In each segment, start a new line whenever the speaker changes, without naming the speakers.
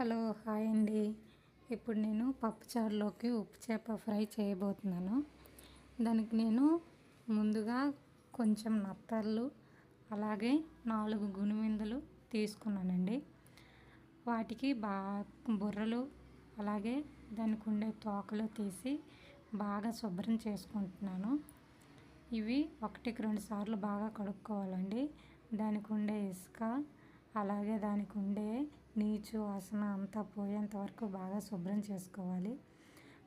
Hello hi అండి. ఇప్పుడు నేను పప్పుచారులోకి ఉప్పు చేప ఫ్రై చేయబోతున్నాను. దానికి నేను ముందుగా కొంచెం నత్తళ్ళు అలాగే నాలుగు గునుమిందలు తీసుకున్నానండి. వాటికి బా బుర్రలు అలాగే దానికి ఉండే తోకలు తీసి బాగా శుభ్రం చేసుకుంటున్నాను. ఇవి ఒకటికి రెండు సార్లు బాగా కడుక్కోవాలండి. దానికి ఉండే ఇసుక అలాగే దానికి ఉండే నీచు వాసన అంతా పోయేంత వరకు బాగా శుభ్రం చేసుకోవాలి.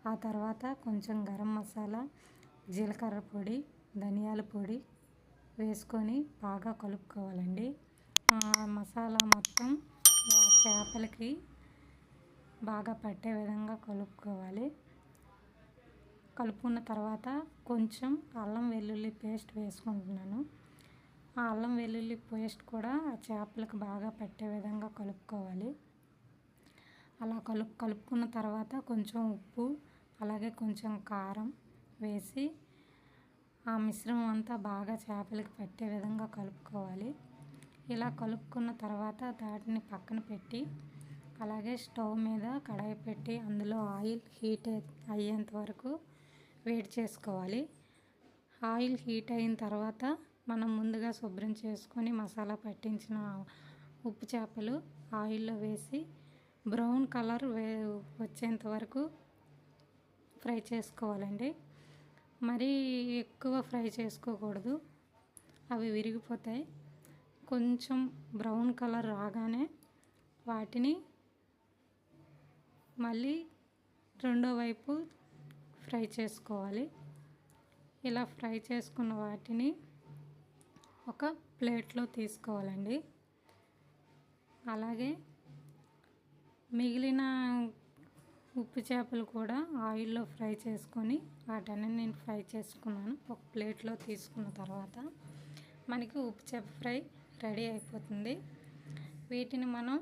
ఆ తర్వాత కొంచెం గరం మసాలా జీలకర్ర పొడి ధనియాల పొడి వేసుకొని బాగా కలుపుకోవాలండి. ఆ మసాలా మొత్తం చేపలకి బాగా పట్టే విధంగా కలుపుకోవాలి. కలుపుకున్న తర్వాత కొంచెం అల్లం వెల్లుల్లి పేస్ట్ వేసుకుంటున్నాను. ఆ అల్లం వెల్లుల్లి పేస్ట్ కూడా ఆ చేపలకు బాగా పట్టే విధంగా కలుపుకోవాలి. అలా కలుపు కలుపుకున్న తర్వాత కొంచెం ఉప్పు అలాగే కొంచెం కారం వేసి ఆ మిశ్రమం అంతా బాగా చేపలకి పట్టే విధంగా కలుపుకోవాలి. ఇలా కలుపుకున్న తర్వాత దాటిని పక్కన పెట్టి అలాగే స్టవ్ మీద కడాయి పెట్టి అందులో ఆయిల్ హీట్ అయ్యేంత వరకు వేడి చేసుకోవాలి. ఆయిల్ హీట్ అయిన తర్వాత మనం ముందుగా శుభ్రం చేసుకొని మసాలా పట్టించిన ఉప్పు చేపలు ఆయిల్లో వేసి బ్రౌన్ కలర్ వే వచ్చేంత వరకు ఫ్రై చేసుకోవాలండి. మరీ ఎక్కువ ఫ్రై చేసుకోకూడదు. అవి విరిగిపోతాయి. కొంచెం బ్రౌన్ కలర్ రాగానే వాటిని మళ్ళీ రెండో వైపు ఫ్రై చేసుకోవాలి. ఇలా ఫ్రై చేసుకున్న వాటిని ఒక ప్లేట్లో తీసుకోవాలండి. అలాగే మిగిలిన ఉప్పు చేపలు కూడా ఆయిల్లో ఫ్రై చేసుకొని వాటన్ని నేను ఫ్రై చేసుకున్నాను. ఒక ప్లేట్లో తీసుకున్న తర్వాత మనకి ఉప్పు చేప ఫ్రై రెడీ అయిపోతుంది. వీటిని మనం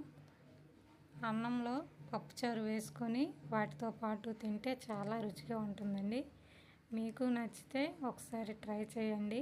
అన్నంలో పప్పుచారు వేసుకొని వాటితో పాటు తింటే చాలా రుచిగా ఉంటుందండి. మీకు నచ్చితే ఒకసారి ట్రై చేయండి.